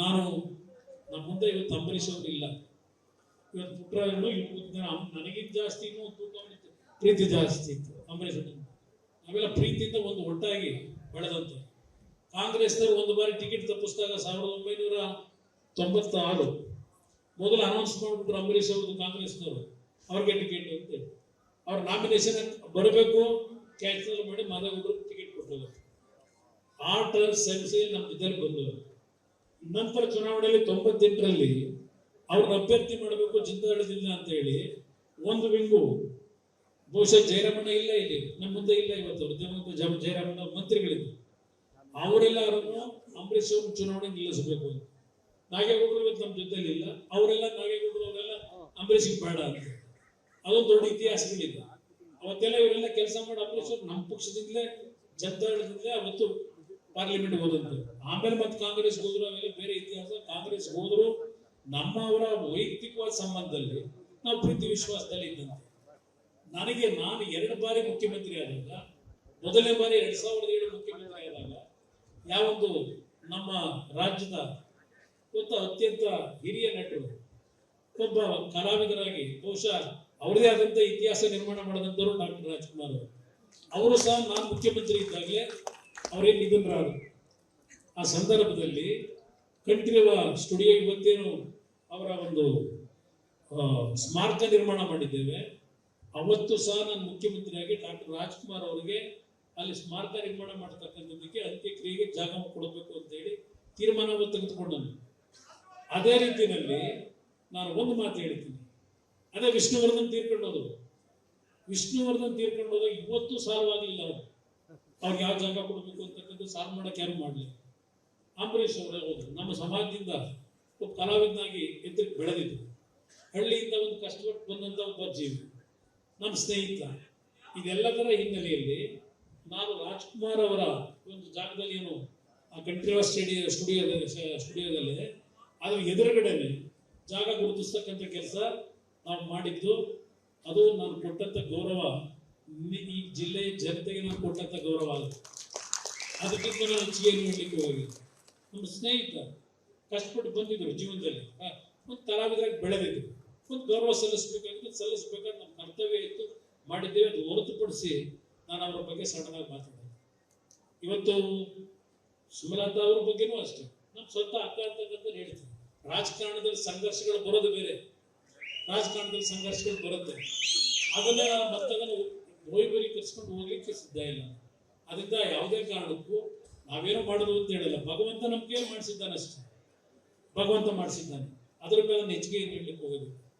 ನಾನು ನಮ್ಮ ಮುಂದೆ ಇವತ್ತು ಅಂಬರೀಷ್ ಅವರು ಇಲ್ಲ ಇವತ್ತು ಪುಟ್ಟರಾಜರು ಇವತ್ತು ನನಗಿಂತ ಜಾಸ್ತಿ ಇನ್ನೂ ತೂಕ ಪ್ರೀತಿ ಜಾಸ್ತಿ ಇತ್ತು ಅಂಬರೀಷ್ ಆಮೇಲೆ ಪ್ರೀತಿಯಿಂದ ಒಂದು ಒಟ್ಟಾಗಿ ಬೆಳೆದಂತ. ಕಾಂಗ್ರೆಸ್ನವರು ಒಂದು ಬಾರಿ ಟಿಕೆಟ್ ತಪ್ಪಿಸಿದಾಗ ಸಾವಿರದ ಒಂಬೈನೂರ ತೊಂಬತ್ತಾರು ಮೊದಲು ಅನೌನ್ಸ್ ಮಾಡಿಬಿಟ್ರು ಅಂಬರೀಷ್ ಅವ್ರದ್ದು ಕಾಂಗ್ರೆಸ್ನವರು. ಅವ್ರಿಗೆ ಟಿಕೆಟ್ ಅಂತ. ಅವ್ರ ನಾಮಿನೇಷನ್ ಬರಬೇಕು ಕ್ಯಾನ್ಸಲ್ ಮಾಡಿ ಮಾಧವಗೌಡರು ಟಿಕೆಟ್ ಕೊಟ್ಟರು. ಆ ಟರ್ಮ್ ಸೆನ್ಸಲ್ಲಿ ನಮ್ಮ ಇದ್ರಲ್ಲಿ ಬಂದವರು. ನಂತರ ಚುನಾವಣೆಯಲ್ಲಿ ತೊಂಬತ್ತೆಂಟರಲ್ಲಿ ಅವ್ರನ್ನ ಅಭ್ಯರ್ಥಿ ಮಾಡಬೇಕು ಜಿಂದಾಳದಿಂದ ಅಂತ ಹೇಳಿ ಒಂದು ವಿಂಗು. ಬಹುಶಃ ಜಯರಾಮಣ್ಣ ಇಲ್ಲ ಇಲ್ಲಿ. ನಮ್ಮ ಮುಂದೆ ಇಲ್ಲ ಇವತ್ತು. ಜಯರಾಮಣ್ಣ ಮಂತ್ರಿಗಳಿದ್ದು ಅವರೆಲ್ಲರನ್ನು ಅಂಬರೀಷ್ ಅವರು ಚುನಾವಣೆ ನಿಲ್ಲಿಸಬೇಕು. ಅಂತ ನಾಗೇಗೌಡರು ಇವತ್ತು ನಮ್ಮ ಜೊತೆಲಿ ಇಲ್ಲ. ಅವರೆಲ್ಲ ನಾಗೇಗೌಡರು ಅವರೆಲ್ಲ ಅಂಬರೀಷ್ ಬೇಡ ಅಂತ. ಅದೊಂದು ದೊಡ್ಡ ಇತಿಹಾಸಗಳಿಲ್ಲ ಅವತ್ತೆಲ್ಲ ಇವರೆಲ್ಲ ಕೆಲಸ ಮಾಡಿ ಅಂಬರೀಷ್ ಅವರು ನಮ್ಮ ಪಕ್ಷದಿಂದಲೇ ಜನತಾ ಅವತ್ತು ಪಾರ್ಲಿಮೆಂಟ್ ಹೋದಂತೆ. ಆಮೇಲೆ ಮತ್ತೆ ಕಾಂಗ್ರೆಸ್ ಹೋದ್ರು, ಆಮೇಲೆ ಬೇರೆ ಇತಿಹಾಸ. ಕಾಂಗ್ರೆಸ್ ಹೋದ್ರು, ನಮ್ಮವರ ವೈಯಕ್ತಿಕವಾದ ಸಂಬಂಧದಲ್ಲಿ ನಾವು ಪ್ರೀತಿ ವಿಶ್ವಾಸದಲ್ಲಿ ಇದ್ದಂತೆ. ನನಗೆ ನಾನು ಎರಡು ಬಾರಿ ಮುಖ್ಯಮಂತ್ರಿ ಆದಾಗ, ಮೊದಲನೇ ಬಾರಿ ಎರಡ್ ಸಾವಿರದ ಏಳು ಮುಖ್ಯಮಂತ್ರಿ ಆದಾಗ ಯಾವೊಂದು ನಮ್ಮ ರಾಜ್ಯದ ಗೊತ್ತ ಅತ್ಯಂತ ಹಿರಿಯ ನಟರು, ಒಬ್ಬ ಕಲಾವಿದರಾಗಿ ಬಹುಶಃ ಅವರದೇ ಆದಂತ ಇತಿಹಾಸ ನಿರ್ಮಾಣ ಮಾಡಿದಂಥವ್ರು ಡಾಕ್ಟರ್ ರಾಜ್ಕುಮಾರ್ ಅವರು ಸಹ ನಾನು ಮುಖ್ಯಮಂತ್ರಿ ಇದ್ದಾಗಲೇ ಅವರೇನು ನಿಧನರಾದರು ಆ ಸಂದರ್ಭದಲ್ಲಿ ಕಂಠೀರವ ಸ್ಟುಡಿಯೋ ಇವತ್ತೇನು ಅವರ ಒಂದು ಸ್ಮಾರಕ ನಿರ್ಮಾಣ ಮಾಡಿದ್ದೇವೆ. ಅವತ್ತು ಸಹ ನಾನು ಮುಖ್ಯಮಂತ್ರಿಯಾಗಿ ಡಾಕ್ಟರ್ ರಾಜ್ಕುಮಾರ್ ಅವರಿಗೆ ಅಲ್ಲಿ ಸ್ಮಾರಕ ನಿರ್ಮಾಣ ಮಾಡ್ತಕ್ಕಂಥದ್ದಕ್ಕೆ ಅಂತ್ಯಕ್ರಿಯೆಗೆ ಜಾಗ ಕೊಡಬೇಕು ಅಂತ ಹೇಳಿ ತೀರ್ಮಾನವನ್ನು ತೆಗೆದುಕೊಂಡನು. ಅದೇ ರೀತಿಯಲ್ಲಿ ನಾನು ಒಂದು ಮಾತು ಹೇಳ್ತೀನಿ. ಅದೇ ವಿಷ್ಣುವರ್ಧನ್ ತೀರ್ಕೊಂಡೋದು ವಿಷ್ಣುವರ್ಧನ್ ತೀರ್ಕೊಂಡೋದು ಇವತ್ತು ಸಾಲವಾಗಿಲ್ಲ ಅವರು. ಅವ್ರಿಗೆ ಯಾವ ಜಾಗ ಕೊಡಬೇಕು ಅಂತಕ್ಕಂಥ ಸಾಲ್ವ್ ಮಾಡಕ್ಕೆ ಯಾರು ಮಾಡಲಿ? ಅಂಬರೀಷ್ ಅವರೇ ಹೋದ್ರು ನಮ್ಮ ಸಮಾಜದಿಂದ ಒಬ್ಬ ಕಲಾವಿದನಾಗಿ ಎದ್ದಕ್ಕೆ ಬೆಳೆದಿದ್ದು. ಹಳ್ಳಿಯಿಂದ ಒಂದು ಕಷ್ಟಪಟ್ಟು ಬಂದಂತ ಒಬ್ಬ ಜೀವಿ. ನಮ್ಮ ಸ್ನೇಹಿತ. ಇದೆಲ್ಲದರ ಹಿನ್ನೆಲೆಯಲ್ಲಿ ನಾನು ರಾಜ್ಕುಮಾರ್ ಅವರ ಒಂದು ಜಾಗದಲ್ಲಿ ಏನು, ಆ ಕಂಠೀರವ ಸ್ಟೇಡಿಯ ಸ್ಟುಡಿಯೋದಲ್ಲಿ ಸ್ಟುಡಿಯೋದಲ್ಲಿ ಅದ್ರ ಎದುರುಗಡೆನೆ ಜಾಗ ಗುರುತಿಸ್ತಕ್ಕಂಥ ಕೆಲಸ ನಾವು ಮಾಡಿದ್ದು. ಅದು ನಾನು ಕೊಟ್ಟಂತ ಗೌರವ ಈ ಜಿಲ್ಲೆಯ ಜನತೆಗೆ ನಾವು ಕೊಟ್ಟಂತ ಗೌರವ ಅದು. ಅದಕ್ಕಿಂತ ನಾನು ಹೆಚ್ಚಿಗೆ ಏನು ಹೋಗಿಲ್ಲ ನಮ್ಮ ಸ್ನೇಹಿತ ಕಷ್ಟಪಟ್ಟು ಬಂದಿದ್ರು ಜೀವನದಲ್ಲಿ. ಒಂದು ಕಲಾವಿದರಾಗಿ ಬೆಳೆದಿದ್ರು. ಒಂದು ಗೌರವ ಸಲ್ಲಿಸಬೇಕಾಗಿತ್ತು ಸಲ್ಲಿಸಬೇಕಾದ ನಮ್ಮ ಕರ್ತವ್ಯ ಇತ್ತು. ಮಾಡಿದ್ದೇವೆ, ಅದು ಹೊರತುಪಡಿಸಿ ನಾನು ಅವರ ಬಗ್ಗೆ ಸಣ್ಣದಾಗಿ ಮಾತಾಡಿದೆ. ಇವತ್ತು ಸುಮಲತಾ ಅವ್ರ ಬಗ್ಗೆನೂ ಅಷ್ಟೇ. ನಮ್ಮ ಸ್ವಂತ ಅಕ್ಕ ಅಂತಕ್ಕಂಥ ಹೇಳ್ತೀನಿ ರಾಜಕಾರಣದಲ್ಲಿ ಸಂಘರ್ಷಗಳು ಬರೋದು ಬೇರೆ. ರಾಜಕಾರಣದಲ್ಲಿ ಸಂಘರ್ಷಗಳು ಬರುತ್ತೆ. ಅದನ್ನ ಮತ್ತದನ್ನು ವೈಭವೀಕರಿಸ್ಕೊಂಡು ಹೋಗ್ಲಿಕ್ಕೆ ಸಿದ್ಧ ಇಲ್ಲ. ಅದರಿಂದ ಯಾವುದೇ ಕಾರಣಕ್ಕೂ ನಾವೇನು ಮಾಡೋದು ಅಂತ ಹೇಳಲ್ಲ. ಭಗವಂತ ನಮ್ಗೆ ಮಾಡಿಸಿದ್ದಾನೆ ಅಷ್ಟೇ. ಭಗವಂತ ಮಾಡಿಸಿದ್ದಾನೆ. ಅದ್ರ ಮೇಲೆ ನೆಚ್ಚಿಗೆ ಹೇಳಲಿಕ್ಕೆ ಹೋಗೋದು